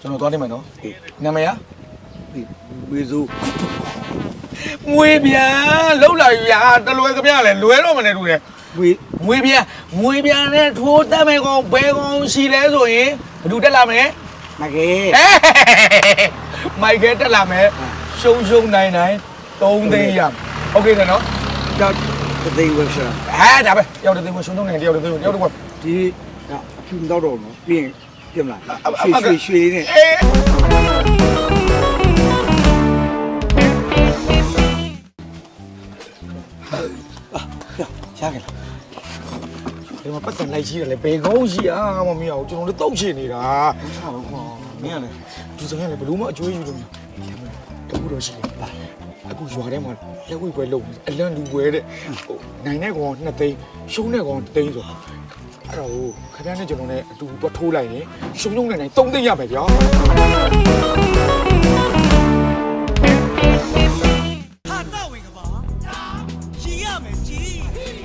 ကျွန်တော်သွားနေမယ်နော် ဟေး နာမည်က ဒီဝေစု ငွေပြန်လောက်လာပြီဟာတလွယ်ကြပြလဲလွယ်တော့မနေတူတယ် ဝေ ငွေပြန်ငွေပြန်နဲ့ထိုးတက်မယ်ကောင်ဘယ်ကောင်ရှိလဲဆိုရင်ဘယ်သူတက်လာမလဲ မကေ အဲမိုက်ကဲတက်လာမယ်ရှုံရှုံနိုင်နိုင်3သိန်းရโอเคတယ်နော် တော့တသိန်းဝယ်ရှာ အဲဒါပဲရောက်တဲ့သိန်းကိုရှုံရှုံနိုင်တယောက်တဲ့သိန်းကိုတယောက်တော့ ဒီကအဖြူတော့တော့နော်ပြီးရင် ပြင်မလားအအရွှေရွှေရွှေနဲ့အေးရခဲ့လားဒီမှာပတ်စံလိုက်ရှိတယ်လေဘယ်ကောင်းရှိအားမမရဘူးကျွန်တော်တို့တောက်ချင်နေတာချတော့ကွာမင်းကလည်းဒီစကားလည်းဘလို့မှအကျွေးယူလို့မရတခုတော့ရှိတယ်ပါအခုရွာထဲမှာလက်ဝိပွဲလုံးအလန့်လူပွဲတဲ့ဟိုနိုင်တဲ့ကောင်2သိန်းရှုံးတဲ့ကောင်3သိန်းဆို ဒါကိုခရမ်းနဲ့ကျွန်တော်နဲ့အတူတွားထိုးလိုက်ရင်ရှုံရှုံနိုင်နိုင်သုံးသိမ့်ရမယ်ဗျာဟာတော့ဝင်ကပါဒါရည်ရမယ်ကြီး